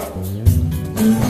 Música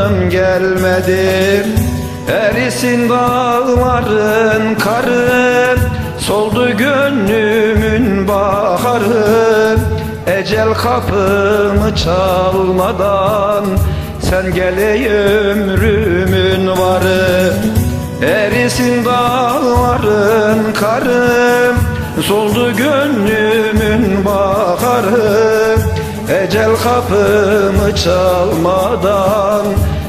cananım gelmedi. Erisin dağların karı. Soldu gönlümün baharı. Ecel kapımı çalmadan Sen gele ömrümün varı. Erisin dağların karı. Soldu gönlümün baharı Ecel kapımı çalmadan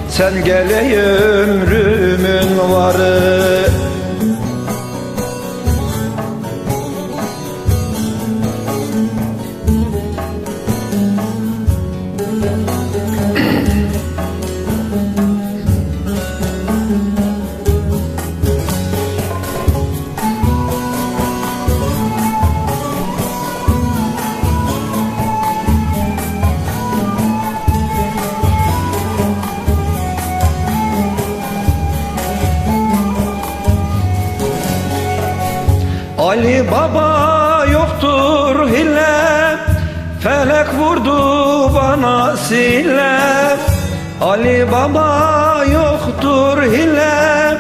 Sen gele ömrümün varı Ali Baba yoktur hile Felek vurdu bana sile Ali Baba yoktur hile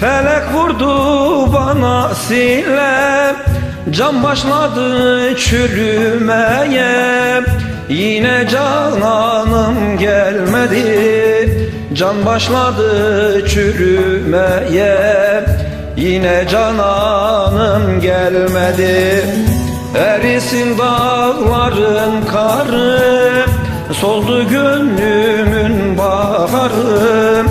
Felek vurdu bana sile Can başladı çürümeye Yine cananım gelmedi. Can başladı çürümeye Yine cananım gelmedi. Erisin dağların karı. Soldu gönlümün baharı.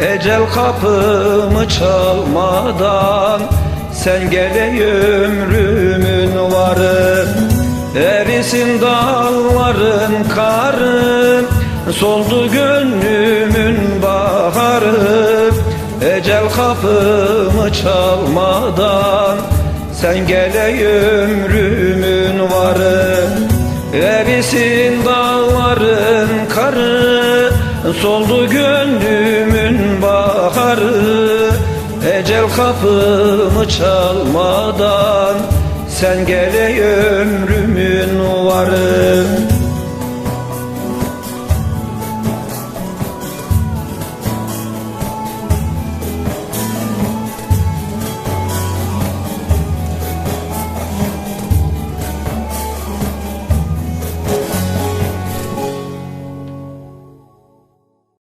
Ecel kapımı çalmadan Sen gele ömrümün varı. Erisin dağların karı. Soldu gönlümün baharı Ecel kapımı çalmadan Sen gele ömrümün varı. Erisin dağların karı Soldu gönlümün baharı. Ecel kapımı çalmadan Sen gele ömrümün varı